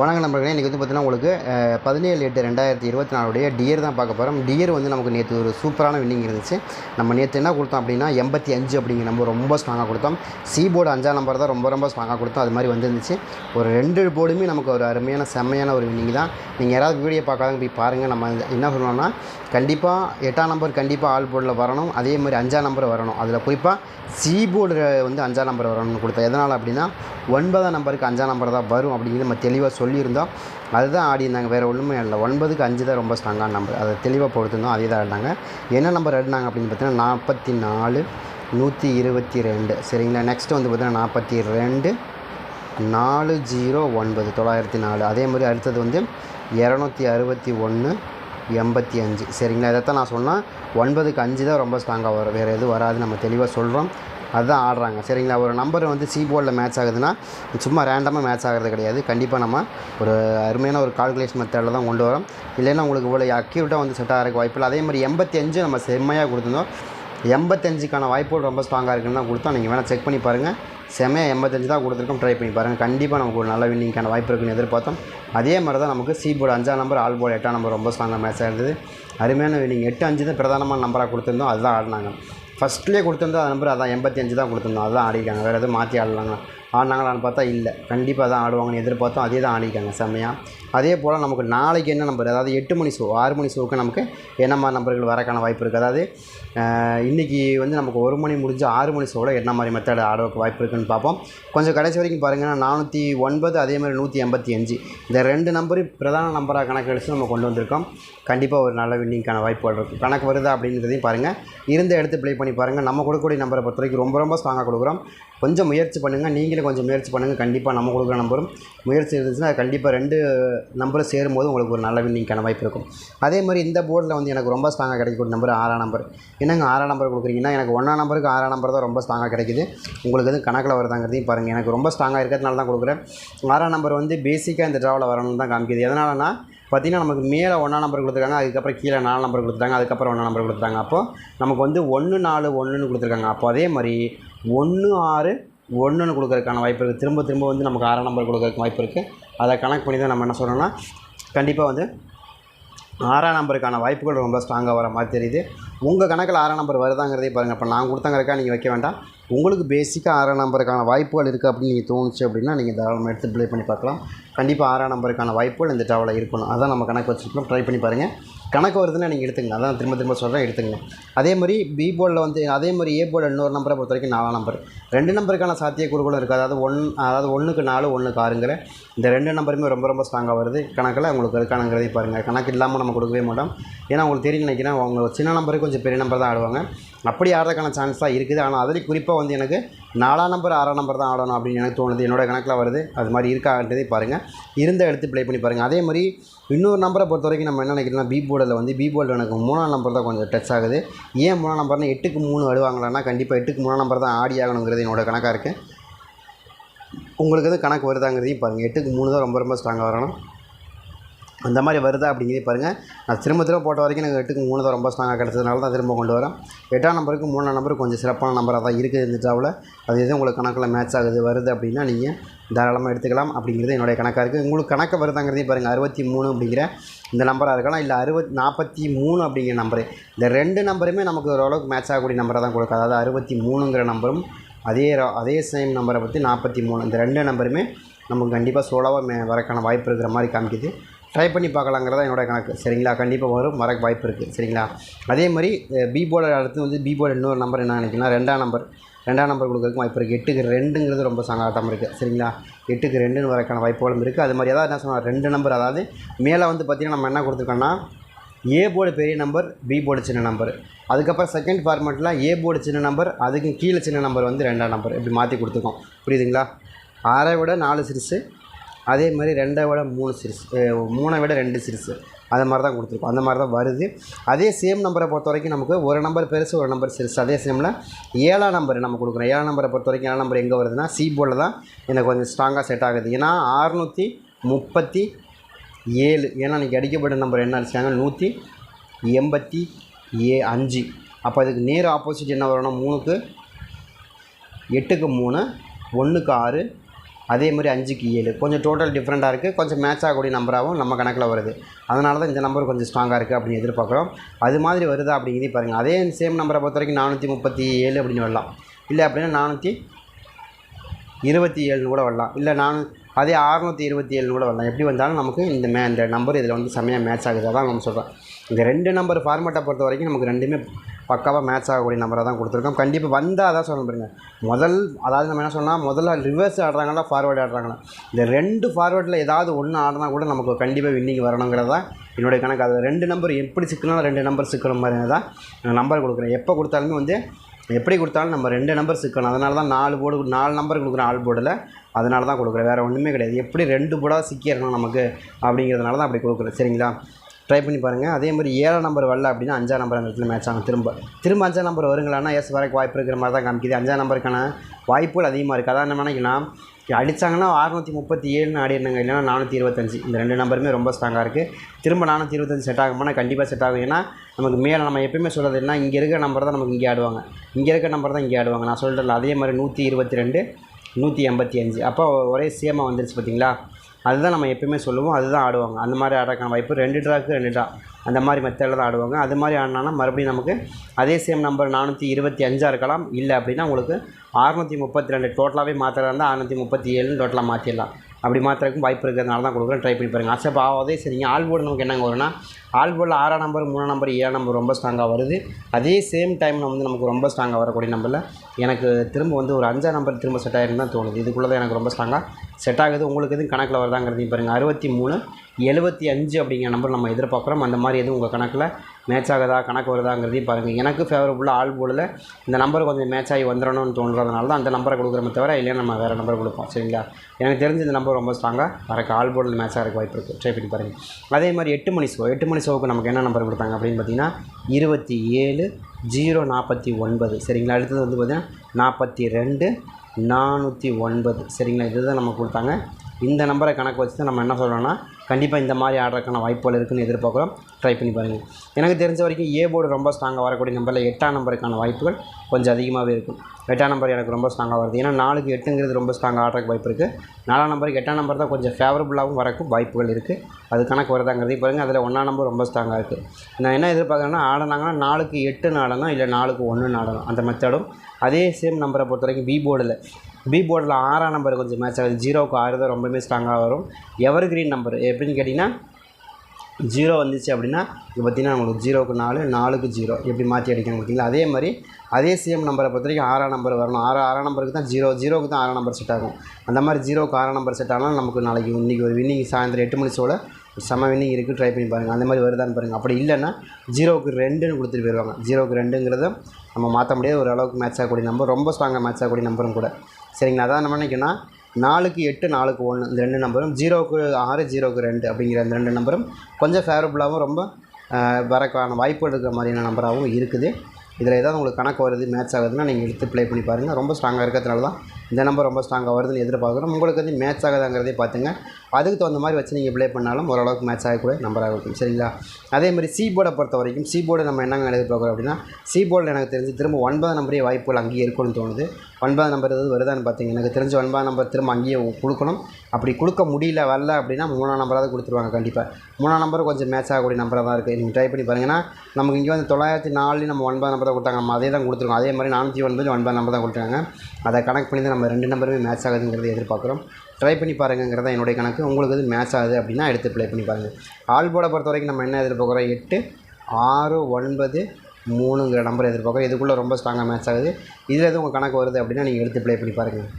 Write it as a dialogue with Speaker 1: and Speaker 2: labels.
Speaker 1: வணக்க நம்பர்களே இன்றைக்கி வந்து பார்த்தீங்கன்னா உங்களுக்கு பதினேழு எட்டு ரெண்டாயிரத்தி இருபத்தி நாலுடைய டியர் தான் பார்க்க போகிறோம் டியர் வந்து நமக்கு நேற்று ஒரு சூப்பரான வின்னிங் இருந்துச்சு. நம்ம நேற்று என்ன கொடுத்தோம் அப்படின்னா எண்பத்தி அஞ்சு அப்படிங்கிற நம்பர் ரொம்ப ஸ்ட்ராங்காக கொடுத்தோம். சி போர்டு அஞ்சாம் நம்பர் தான் ரொம்ப ரொம்ப ஸ்ட்ராங்காக கொடுத்தோம். அது மாதிரி வந்துருந்துச்சு. ஒரு ரெண்டு போர்டுமே நமக்கு ஒரு அருமையான செம்மையான ஒரு வின்னிங் தான். நீங்கள் யாராவது வீடியோ பார்க்காதவங்க போய் பாருங்கள் நம்ம என்ன சொல்லணும்னா கண்டிப்பாக எட்டாம் நம்பர் கண்டிப்பாக ஆல் போர்டில் வரணும். அதே மாதிரி அஞ்சாம் நம்பர் வரணும். அதில் குறிப்பாக சி போர்டு வந்து அஞ்சாம் நம்பர் வரணும்னு கொடுத்தோம் எதனால் அப்படின்னா ஒன்பதாம் நம்பருக்கு அஞ்சாம் நம்பர் தான் வரும் அப்படிங்கிறது நம்ம தெளிவாக சொல்லியிருந்தோம். அதுதான் ஆடி இருந்தாங்க. வேறு ஒன்றுமே இல்லை. ஒன்பதுக்கு அஞ்சு தான் ரொம்ப ஸ்ட்ராங்கான நம்பர் அதை தெளிவாக பொறுத்திருந்தோம் அதே தான் ஆடினாங்க என்ன நம்பர் ஆடினாங்க அப்படின்னு பார்த்தீங்கன்னா நாற்பத்தி நாலு நூற்றி இருபத்தி ரெண்டு. சரிங்களா? நெக்ஸ்ட்டு வந்து பார்த்தீங்கன்னா நாற்பத்தி ரெண்டு நாலு ஜீரோ ஒன்பது. தொள்ளாயிரத்தி நாலு. அதே மாதிரி அடுத்தது வந்து இரநூத்தி அறுபத்தி ஒன்று எண்பத்தி அஞ்சு. சரிங்களா? இதைத்தான் நான் சொன்னேன். ஒன்பதுக்கு அஞ்சு தான் ரொம்ப ஸ்ட்ராங்காக வரும். வேறு எதுவும் வராது. நம்ம தெளிவாக சொல்கிறோம் அதுதான் ஆடுறாங்க. சரிங்களா? ஒரு நம்பர் வந்து சி போர்டில் மேட்ச் ஆகுதுன்னா சும்மா ரேண்டமாக மேட்ச் ஆகிறது கிடையாது. கண்டிப்பாக நம்ம ஒரு அருமையான ஒரு கால்குலேஷன் மெத்தடில் தான் கொண்டு வரோம். இல்லைன்னா உங்களுக்கு இவ்வளோ அக்யூரட்டாக வந்து செட் ஆகிறதுக்கு வாய்ப்பு இல்லை. அதே மாதிரி எண்பத்தி அஞ்சு நம்ம செம்மையாக கொடுத்துருந்தோம். எண்பத்தஞ்சுக்கான வாய்ப்புகள் ரொம்ப ஸ்ட்ராங்காக இருக்குன்னு தான் கொடுத்தோம். நீங்கள் வேணால் செக் பண்ணி பாருங்கள் செம்மையாக எண்பத்தஞ்சு தான் கொடுத்துருக்கோம். ட்ரை பண்ணி பாருங்கள் கண்டிப்பாக நமக்கு ஒரு நல்ல வின்னிங்கான வாய்ப்பு இருக்குன்னு எதிர்பார்த்தோம். அதே மாதிரி தான் நமக்கு சி போர்டு அஞ்சாம் நம்பர் ஆல் போர்டு எட்டாம் நம்பர் ரொம்ப ஸ்ட்ராங்காக மேட்ச் இருந்தது அருமையான வின்னிங் எட்டு அஞ்சு தான் பிரதானமான நம்பராக கொடுத்துருந்தோம். அதுதான் ஆடினாங்க. ஃபஸ்ட்லேயே கொடுத்துருந்தா அந்த நம்பர் அதான் எண்பத்தி அஞ்சு தான் கொடுத்துருந்தோம். அதுதான் ஆடிருக்காங்க. வேறு எதுவும் மாற்றி ஆடலாங்க. ஆடினாங்களான்னு பார்த்தா இல்லை. கண்டிப்பாக தான் ஆடுவாங்கன்னு எதிர்பார்த்தோம். அதே தான் ஆடிருக்காங்க. செம்மையாக அதே போல் நமக்கு நாளைக்கு என்ன நம்பர்? அதாவது எட்டு மணி ஷோ ஆறு மணி ஷோவுக்கு நமக்கு என்ன மாதிரி நம்பர்கள் வரக்கான வாய்ப்பு இருக்குது அதாவது இன்றைக்கி வந்து நமக்கு ஒரு மணி முடிஞ்சு ஆறு மணி ஷோவில் என்ன மாதிரி மெத்தட் ஆடுறதுக்கு வாய்ப்பு இருக்குன்னு பார்ப்போம். கொஞ்சம் கடைசி வரைக்கும் பாருங்கன்னா நானூற்றி ஒன்பது அதே மாதிரி நூற்றி எண்பத்தி அஞ்சு. இந்த ரெண்டு நம்பரும் பிரதான நம்பராக கணக்கு எடுத்து நம்ம கொண்டு வந்திருக்கோம். கண்டிப்பாக ஒரு நல்ல வின்னிங்கான வாய்ப்புகள் இருக்கும் கணக்கு வருதா அப்படின்றதையும் பாருங்கள் இருந்த எடுத்து ப்ளே பண்ணி பாருங்கள் நம்ம கொடுக்கக்கூடிய நம்பரை பொறுத்த வரைக்கும் ரொம்ப ரொம்ப ஸ்ட்ராங்காக கொடுக்குறோம். கொஞ்சம் முயற்சி பண்ணுங்கள் நீங்களும் கொஞ்சம் முயற்சி பண்ணுங்கள் கண்டிப்பாக நம்ம கொடுக்குற நம்பரும் முயற்சி இருந்துச்சுன்னா கண்டிப்பாக ரெண்டு நம்பரும் சேரும்போது உங்களுக்கு ஒரு நல்ல வின்னிங்கான வாய்ப்பு இருக்கும். அதே மாதிரி இந்த போர்டில் வந்து எனக்கு ரொம்ப ஸ்ட்ராங்காக கிடைக்கக்கூடிய நம்பர் ஆறாம் நம்பர் என்னங்க ஆறாம் நம்பர் கொடுக்குறீங்கன்னா எனக்கு ஒன்றாம் நம்பருக்கு ஆறாம் நம்பர் தான் ரொம்ப ஸ்ட்ராங்காக கிடைக்குது. உங்களுக்கு எதுவும் கணக்கில் வருதாங்கிறதையும் பாருங்கள் எனக்கு ரொம்ப ஸ்ட்ராங்காக இருக்கிறதுனால தான் கொடுக்குறேன். ஆறாம் நம்பர் வந்து பேசிக்காக இந்த ட்ராவில் வரணும்னு தான் காமிக்குது. எதனாலனா பார்த்தீங்கன்னா நமக்கு மேலே ஒன்றாம் நம்பர் கொடுத்துருக்காங்க அதுக்கப்புறம் கீழே நாலு நம்பர் கொடுத்துட்டாங்க அதுக்கப்புறம் ஒன்றாம் நம்பர் கொடுத்துருக்காங்க. அப்போது நமக்கு வந்து ஒன்று நாலு ஒன்றுன்னு கொடுத்துருக்காங்க. அப்போ அதே மாதிரி ஒன்று ஆறு ஒன்றுன்னு கொடுக்குறதுக்கான வாய்ப்பு இருக்குது திரும்ப திரும்ப வந்து நமக்கு ஆறாம் நம்பர் கொடுக்குறதுக்கு வாய்ப்பு இருக்குது அதை கணக்கு பண்ணி தான் நம்ம என்ன சொல்கிறோன்னா கண்டிப்பாக வந்து ஆறாம் நம்பருக்கான வாய்ப்புகள் ரொம்ப ஸ்ட்ராங்காக வர மாதிரி தெரியுது. உங்கள் கணக்கில் ஆறாம் நம்பர் வருதாங்கிறதே பாருங்கள் இப்போ நான் கொடுத்தங்கிறக்கா நீங்கள் வைக்க வேண்டாம். உங்களுக்கு பேசிக்காக ஆறாம் நம்பருக்கான வாய்ப்புகள் இருக்குது அப்படின்னு நீங்கள் தோணுச்சு அப்படின்னா நீங்கள் தாராளமாக எடுத்து ப்ளே பண்ணி பார்க்கலாம். கண்டிப்பாக ஆறாம் நம்பருக்கான வாய்ப்புகள் இந்த ட்ராவலில் இருக்கணும். அதான் நம்ம கணக்கு வச்சுருக்கோம். ட்ரை பண்ணி பாருங்கள் கணக்கு வருதுன்னா நீங்கள் எடுத்துக்கங்க. அதான் திரும்ப திரும்ப சொல்கிறேன் எடுத்துங்க அதே மாதிரி பி போர்டில் வந்து அதே மாதிரி ஏ போர்டில் இன்னொரு நம்பரை பொறுத்த வரைக்கும் நாலாம் நம்பர் ரெண்டு நம்பருக்கான சாத்தியக்கூறுகளும் இருக்குது அதாவது ஒன் அதாவது ஒன்றுக்கு நாலு ஒன்றுக்கு ஆறுங்கிற இந்த ரெண்டு நம்பருமே ரொம்ப ரொம்ப ஸ்ட்ராங்காக வருது. கணக்கில் உங்களுக்கு இருக்கானுங்கிறதையும் பாருங்கள் கணக்கு இல்லாமல் நம்ம கொடுக்கவே மாட்டோம். ஏன்னா உங்களுக்கு தெரியும் நினைக்கிறேன் அவங்க சின்ன நம்பருக்கு கொஞ்சம் பெரிய நம்பர் தான் ஆடுவாங்க. அப்படி ஆடுறதுக்கான சான்ஸ் தான் இருக்குது. ஆனால் அதில் குறிப்பாக வந்து எனக்கு நாலாம் நம்பர் ஆறாம் நம்பர் தான் ஆடணும் அப்படின்னு எனக்கு தோணுது. என்னோட கணக்கில் வருது. அது மாதிரி இருக்கான்றதே பாருங்கள் இருந்த எடுத்து ப்ளே பண்ணி பாருங்கள் அதே மாதிரி இன்னொரு நம்பரை பொறுத்த வரைக்கும் நம்ம என்ன நினைக்கிறோம்னா பி போர்டில் வந்து பி போர்டில் எனக்கு மூணாம் நம்பர் தான் கொஞ்சம் டச் ஆகுது. ஏன் மூணாம் நம்பர்னா எட்டுக்கு மூணு அடுவாங்களான்னா கண்டிப்பாக எட்டுக்கு மூணாம் நம்பர் தான் ஆடி ஆகணுங்கிறது என்னோட கணக்காக இருக்குது உங்களுக்கு எதுவும் கணக்கு வருதாங்கிறதையும் பாருங்கள் எட்டுக்கு மூணு தான் ரொம்ப ரொம்ப ஸ்ட்ராங்காக வரணும். அந்த மாதிரி வருதா அப்படிங்கிறதே பாருங்கள் நான் திரும்ப திரும்ப போட்ட வரைக்கும் எனக்கு எட்டுக்கு மூணு தான் ரொம்ப ஸ்ட்ராங்காக கிடச்சதுனால தான் திரும்ப கொண்டு வரேன். எட்டாம் நம்பருக்கு மூணாம் நம்பர் கொஞ்சம் சிறப்பான நம்பராக தான் இருக்குது இந்த ட்ராவில் அது எதுவும் உங்களுக்கு கணக்கில் மேட்ச் ஆகுது வருது அப்படின்னா நீங்கள் தாராளமாக எடுத்துக்கலாம் அப்படிங்கிறது என்னுடைய கணக்காக இருக்குது உங்களுக்கு கணக்கு வருதாங்கிறதையும் பாருங்கள் அறுபத்தி மூணு அப்படிங்கிற இந்த நம்பராக இருக்கலாம். இல்லை அறுபத் நாற்பத்தி மூணு அப்படிங்கிற நம்பரு. இந்த ரெண்டு நம்பருமே நமக்கு ஓரளவுக்கு மேட்ச் ஆகக்கூடிய நம்பராக தான் கொடுக்கும். அதாவது அறுபத்தி மூணுங்கிற நம்பரும் அதே அதே சேம் நம்பரை பற்றி நாற்பத்தி மூணு. இந்த ரெண்டு நம்பருமே நமக்கு கண்டிப்பாக சோலோவாக மே வரக்கான வாய்ப்பு இருக்கிற மாதிரி காமிக்குது. ட்ரை பண்ணி பார்க்கலாங்கிறதா என்னோட கணக்கு. சரிங்களா? கண்டிப்பாக வரும். வர வாய்ப்பு இருக்குது சரிங்களா? அதே மாதிரி பி போர்டு அடுத்து வந்து பி போர்டு இன்னொரு நம்பர் என்ன நினைக்கிறேன்னா ரெண்டாம் நம்பர் ரெண்டாம் நம்பர் கொடுக்கறதுக்கு வாய்ப்பு இருக்குது எட்டுக்கு ரெண்டுங்கிறது ரொம்ப சங்காட்டம் இருக்குது சரிங்களா? எட்டுக்கு ரெண்டுன்னு வரக்கான வாய்ப்புகளும் இருக்குது அது மாதிரி அதாவது என்ன சொன்னால் ரெண்டு நம்பர் அதாவது மேலே வந்து பார்த்திங்கன்னா நம்ம என்ன கொடுத்துருக்கோன்னா ஏ போர்டு பெரிய நம்பர் பி போர்டு சின்ன நம்பர் அதுக்கப்புறம் செகண்ட் ஃபார்மெட்டில் ஏ போர்டு சின்ன நம்பர் அதுக்கு கீழே சின்ன நம்பர் வந்து ரெண்டாம் நம்பர் இப்படி மாற்றி கொடுத்துருக்கோம். புரியுதுங்களா? ஆறை விட நாலு சிறுசு அதே மாதிரி ரெண்டை விட மூணு சிரிஸ் மூணை விட ரெண்டு சிறுசு அது மாதிரி தான் கொடுத்துருக்கோம். அந்த மாதிரி தான் வருது. அதே சேம் நம்பரை பொறுத்த வரைக்கும் நமக்கு ஒரு நம்பர் பெருசு ஒரு நம்பர் சிறுசு அதே சேமில் ஏழாம் நம்பர் நம்ம கொடுக்குறோம். ஏழாம் நம்பரை பொறுத்த வரைக்கும் ஏழாம் நம்பர் எங்கே வருதுன்னா சி போர்டில் தான் எனக்கு கொஞ்சம் ஸ்ட்ராங்காக செட் ஆகுது. ஏன்னா அறுநூற்றி முப்பத்தி ஏழு ஏன்னா இன்றைக்கி அடிக்கப்பட்ட நம்பர் என்ன அடிச்சாங்க? நூற்றி எண்பத்தி ஏ அஞ்சு. அப்போ அதுக்கு நேர் ஆப்போசிட் என்ன வரணும் மூணுக்கு எட்டுக்கு மூணு ஒன்றுக்கு ஆறு அதே மாதிரி அஞ்சுக்கு ஏழு. கொஞ்சம் டோட்டல் டிஃப்ரெண்ட்டாக இருக்குது கொஞ்சம் மேட்ச் ஆகக்கூடிய நம்பராகவும் நம்ம கணக்கில் வருது. அதனால தான் இந்த நம்பர் கொஞ்சம் ஸ்ட்ராங்காக இருக்குது அப்படின்னு எதிர்பார்க்குறோம். அது மாதிரி வருதா அப்படிங்கிறதையும் பாருங்கள் அதே சேம் நம்பரை பொறுத்த வரைக்கும் நானூற்றி முப்பத்தி ஏழு அப்படின்னு வரலாம். இல்லை அப்படின்னா நானூற்றி இருபத்தி ஏழுன்னு கூட வரலாம். இல்லை நான் அதே அறுநூற்றி இருபத்தி ஏழுன்னு கூட வரலாம். எப்படி வந்தாலும் நமக்கு இந்த மே இந்த நம்பர் இதில் வந்து செம்மையாக மேட்ச் ஆகுது. அதான் நம்ம சொல்கிறோம் இந்த ரெண்டு நம்பர் ஃபார்மேட்டை பொறுத்த வரைக்கும் நமக்கு ரெண்டுமே பக்காவாக மேட்ச் ஆகக்கூடிய நம்பரை தான் கொடுத்துருக்கோம். கண்டிப்பாக வந்தால் அதான் சொல்லணும் பாருங்க. முதல் அதாவது நம்ம என்ன சொன்னால் முதல்ல ரிவர்ஸ் ஆடுறாங்களா ஃபார்வேர்டு ஆடுறாங்களா இந்த ரெண்டு ஃபார்வேர்டில் ஏதாவது ஒன்று ஆடினா கூட நமக்கு கண்டிப்பாக வின்னிங் வரணுங்கிறது தான் என்னுடைய கணக்கு. அது ரெண்டு நம்பர் எப்படி சிக்கணும் ரெண்டு நம்பர் சிக்கணும் மாதிரி தான் நம்பர் கொடுக்குறேன். எப்போ கொடுத்தாலுமே வந்து எப்படி கொடுத்தாலும் நம்ம ரெண்டு நம்பர் சிக்கணும். அதனால தான் நாலு போர்டு நாலு நம்பர் கொடுக்குறேன் ஆல் போர்டில் அதனால தான் கொடுக்குறேன். வேறு ஒன்றுமே கிடையாது. எப்படி ரெண்டு போர்டாக சிக்கிடணும் நமக்கு அப்படிங்கிறதுனால தான் அப்படி கொடுக்குறேன். சரிங்களா? ட்ரை பண்ணி பாருங்கள் அதே மாதிரி ஏழாம் நம்பர் வரல அப்படின்னா அஞ்சாம் நம்பர் அந்த இடத்துல மேட்ச் ஆகும். திரும்ப திரும்ப அஞ்சாம் நம்பர் வருங்களான்னா எஸ் வரக்கு வாய்ப்பு இருக்கிற மாதிரி தான் காமிக்குது. அஞ்சாம் நம்பருக்கான வாய்ப்புகள் அதிகமாக இருக்குது அதான் என்ன நினைக்கலாம் அடித்தாங்கன்னா அறுநூற்றி முப்பத்தி ஏழுன்னு ஆடிடுங்க இல்லைன்னா நானூற்றி இருபத்தஞ்சி. இந்த ரெண்டு நம்பருமே ரொம்ப ஸ்ட்ராங்காக இருக்குது திரும்ப நானூற்றி இருபத்தஞ்சி செட் ஆகும்னா கண்டிப்பாக செட் ஆகும். ஏன்னா நமக்கு மேலே நம்ம எப்பயுமே சொல்கிறது என்ன இங்கே இருக்கிற நம்பர் தான் நமக்கு இங்கே ஆடுவாங்க. இங்கே இருக்கிற நம்பர் தான் இங்கே ஆடுவாங்க. நான் சொல்லிட்டேன் அதே மாதிரி நூற்றி இருபத்தி ரெண்டு நூற்றி எண்பத்தி அஞ்சு. அப்போ ஒரே சேமாக வந்துருச்சு பார்த்தீங்களா அதுதான் நம்ம எப்பயுமே சொல்லுவோம். அதுதான் ஆடுவாங்க. அந்த மாதிரி ஆடுறக்கான வாய்ப்பு ரெண்டு ட்ராக்கு ரெண்டு ட்ரா அந்த மாதிரி மெத்தடில் தான் ஆடுவாங்க. அது மாதிரி ஆடினா மறுபடியும் நமக்கு அதே சேம் நம்பர் நானூற்றி இருபத்தி அஞ்சாக இருக்கலாம். இல்லை அப்படின்னா உங்களுக்கு அறுநூற்றி முப்பத்தி ரெண்டு டோட்டலாகவே மாத்திரா இருந்தால் அறுநூற்றி முப்பத்தி ஏழுன்னு டோட்டலாக மாற்றிடலாம் அப்படி மாத்திரக்கும் வாய்ப்பு இருக்கிறதுனால தான் கொடுக்குறேன். ட்ரை பண்ணி பாருங்கள் அசப் ஆகாதே சரிங்க ஆல் போர்டு நமக்கு என்னங்க வரும்னா ஆல் போர்டில் ஆறாம் நம்பர் மூணாம் நம்பர் ஏழாம் நம்பர் ரொம்ப ஸ்ட்ராங்காக வருது. அதே சேம் டைமில் வந்து நமக்கு ரொம்ப ஸ்ட்ராங்காக வரக்கூடிய நம்பரில் எனக்கு திரும்ப வந்து ஒரு அஞ்சாம் நம்பர் திரும்ப செட் ஆகிருன்னு தான் தோணுது. இதுக்குள்ளே தான் எனக்கு ரொம்ப ஸ்ட்ராங்காக செட் ஆகுது. உங்களுக்கு எதுவும் கணக்கில் வருதாங்கிறதையும் பாருங்கள் அறுபத்தி மூணு எழுபத்தி அஞ்சு அப்படிங்கிற நம்பர் நம்ம எதிர்பார்க்குறோம். அந்த மாதிரி எதுவும் உங்கள் கணக்கில் மேட்ச் ஆகுதா கணக்கு வருதாங்கிறதையும் பாருங்கள் எனக்கு ஃபேவரபுளாக ஆல் போர்டில் இந்த நம்பர் கொஞ்சம் மேட்ச் ஆகி வந்துடணும்னு தோன்றதுனால தான் அந்த நம்பரை கொடுக்குறோமே தவிர இல்லையா நம்ம வேறு நம்பர் கொடுப்போம். சரிங்களா? எனக்கு தெரிஞ்ச இந்த நம்பர் ரொம்ப ஸ்ட்ராங்காக வரக்கு ஆல் போலில் மேட்ச் ஆகிறக்கு வாய்ப்பு இருக்குது ட்ரை பண்ணி பாருங்கள் அதே மாதிரி எட்டு மணி ஷோ எட்டு மணி ஷோவுக்கு நமக்கு என்ன நம்பர் கொடுத்தாங்க அப்படின்னு பார்த்தீங்கன்னா இருபத்தி ஏழு ஜீரோ நாற்பத்தி ஒன்பது. சரிங்களா? அடுத்தது வந்து பார்த்தீங்கன்னா நாற்பத்தி ரெண்டு நானூற்றி ஒன்பது. சரிங்களா? இதுதான் நம்ம கொடுத்தாங்க. இந்த நம்பரை கணக்கு வச்சு தான் நம்ம என்ன சொல்கிறோன்னா கண்டிப்பாக இந்த மாதிரி ஆடுறதுக்கான வாய்ப்புகள் இருக்குதுன்னு எதிர்பார்க்குறோம். ட்ரை பண்ணி பாருங்கள் எனக்கு தெரிஞ்ச வரைக்கும் ஏ போர்டு ரொம்ப ஸ்ட்ராங்காக வரக்கூடிய நம்பரில் எட்டாம் நம்பருக்கான வாய்ப்புகள் கொஞ்சம் அதிகமாகவே இருக்கும். எட்டாம் நம்பர் எனக்கு ரொம்ப ஸ்ட்ராங்காக வருது. ஏன்னா நாலுக்கு எட்டுங்கிறது ரொம்ப ஸ்ட்ராங்காக ஆடுறதுக்கு வாய்ப்பு இருக்குது நாலாம் நம்பருக்கு எட்டாம் நம்பர் தான் கொஞ்சம் ஃபேவரபுளாகவும் வரக்கும் வாய்ப்புகள் இருக்குது அது கணக்கு வருதாங்கிறதையும் பாருங்கள் அதில் ஒன்றாம் நம்பர் ரொம்ப ஸ்ட்ராங்காக இருக்குது நான் என்ன எதிர்பார்க்குறேன்னா ஆடினாங்கன்னா நாலுக்கு எட்டு ஆடணும் இல்லை நாலுக்கு ஒன்று ஆடணும் அந்த மெத்தடும் அதே சேம் நம்பரை பொறுத்த வரைக்கும் பி போர்டில் பி போர்டில் ஆறாம் நம்பர் கொஞ்சம் மேட்ச் ஆகுது. ஜீரோவுக்கு ஆறு தான் ரொம்பவே ஸ்ட்ராங்காக வரும். எவர் கிரீன் நம்பர் எப்படின்னு கேட்டிங்கன்னா ஜீரோ வந்துச்சு அப்படின்னா இப்போ பார்த்தீங்கன்னா உங்களுக்கு ஜீரோக்கு நாலு நாலுக்கு ஜீரோ எப்படி மாற்றி அடிக்கணும் பார்த்தீங்களா அதே மாதிரி அதே சேம் நம்பரை பொறுத்த வரைக்கும் ஆறாம் நம்பர் வரணும். ஆறு ஆறாம் நம்பருக்கு தான் ஜீரோ ஜீரோக்கு தான் ஆறாம் நம்பர் செட் ஆகும். அந்த மாதிரி ஜீரோக்கு ஆறாம் நம்பர் செட் ஆனால் நமக்கு நாளைக்கு இன்றைக்கி ஒரு வின்னிங் சாயந்தரம் எட்டு மணி ஷோவில் செம வின்னிங் இருக்குது ட்ரை பண்ணி பாருங்கள் அந்த மாதிரி வருதான்னு பாருங்கள் அப்படி இல்லைன்னா ஜீரோவுக்கு ரெண்டுன்னு கொடுத்துட்டு போயிடுவாங்க ஜீரோவுக்கு ரெண்டுங்கிறத நம்ம மாற்ற முடியாது. ஓரளவுக்கு மேட்ச் ஆகக்கூடிய நம்பர் ரொம்ப ஸ்ட்ராங்காக மேட்ச் ஆகக்கூடிய நம்பரும் கூட. சரிங்களா? அதான் நம்ம நினைக்கணும்னா நாலுக்கு எட்டு நாலுக்கு ஒன்று இந்த ரெண்டு நம்பரும் ஜீரோவுக்கு ஆறு ஜீரோவுக்கு ரெண்டு அப்படிங்கிற அந்த ரெண்டு நம்பரும் கொஞ்சம் ஃபேவரபுளாகவும் ரொம்ப வரக்கான வாய்ப்பு இருக்கிற மாதிரியான நம்பராகவும் இருக்குது. இதில் ஏதாவது உங்களுக்கு கணக்கு வருது மேட்ச் ஆகுதுன்னா நீங்கள் எடுத்து ப்ளே பண்ணி பாருங்கள் ரொம்ப ஸ்ட்ராங்காக இருக்கிறதுனால தான் இந்த நம்பர் ரொம்ப ஸ்ட்ராங்காக வருதுன்னு எதிர்பார்க்குறோம். உங்களுக்கு வந்து மேட்ச் ஆகுதாங்கிறதே பார்த்துங்க. அதுக்கு தகுந்த மாதிரி வச்சு நீங்கள் ப்ளே பண்ணாலும் ஓரளவுக்கு மேட்ச் ஆகக்கூடிய நம்பராக இருக்கும் சரிங்களா? அதே மாதிரி சி போர்டை பொறுத்த வரைக்கும் சி போர்டு நம்ம என்னங்க எதிர்பார்க்குறோம் அப்படின்னா சி போர்டில் எனக்கு தெரிஞ்சு திரும்ப ஒன்பதாம் நம்பரே வாய்ப்புகள் அங்கேயே இருக்கும்னு தோணுது. ஒன்பது நம்பர் எதாவது வருதான்னு பார்த்தீங்க எனக்கு தெரிஞ்சு ஒன்பதாம் நம்பர் திரும்ப அங்கேயே கொடுக்கணும். அப்படி கொடுக்க முடியல வரல அப்படின்னா மூணாம் நம்பராவது கொடுத்துருவாங்க கண்டிப்பாக மூணாம் நம்பர் கொஞ்சம் மேட்ச் ஆகக்கூடிய நம்பராக தான் இருக்குது நீங்கள் ட்ரை பண்ணி பாருங்கன்னா நமக்கு இங்கே வந்து தொள்ளாயிரத்தி நாலுலேயும் நம்ம ஒன்பது நம்பர் தான் கொடுத்தாங்க. நம்ம அதே தான் கொடுத்துருக்கோம். அதே மாதிரி நானூற்றி ஒன்பது ஒன்பது நம்பர் தான் கொடுத்தாங்க அதை கனெக்ட் பண்ணி தான் நம்ம ரெண்டு நம்பருமே மேட்ச் ஆகுதுங்கிறத எதிர்பார்க்குறோம். ட்ரை பண்ணி பாருங்கிறத என்னுடைய கணக்கு. உங்களுக்கு இது மேட்ச் ஆகுது அப்படின்னா எடுத்து ப்ளே பண்ணி பாருங்கள் ஆல் போர்டை பொறுத்த வரைக்கும் நம்ம என்ன எதிர்பார்க்குறோம்? எட்டு ஆறு ஒன்பது மூணுங்கிற நம்பர் எதிர்பார்க்குறோம். இதுக்குள்ளே ரொம்ப ஸ்ட்ராங்காக மேட்ச் ஆகுது. இதில் எதுவும் உங்கள் கணக்கு வருது அப்படின்னா நீங்கள் எடுத்து ப்ளே பண்ணி பாருங்கள்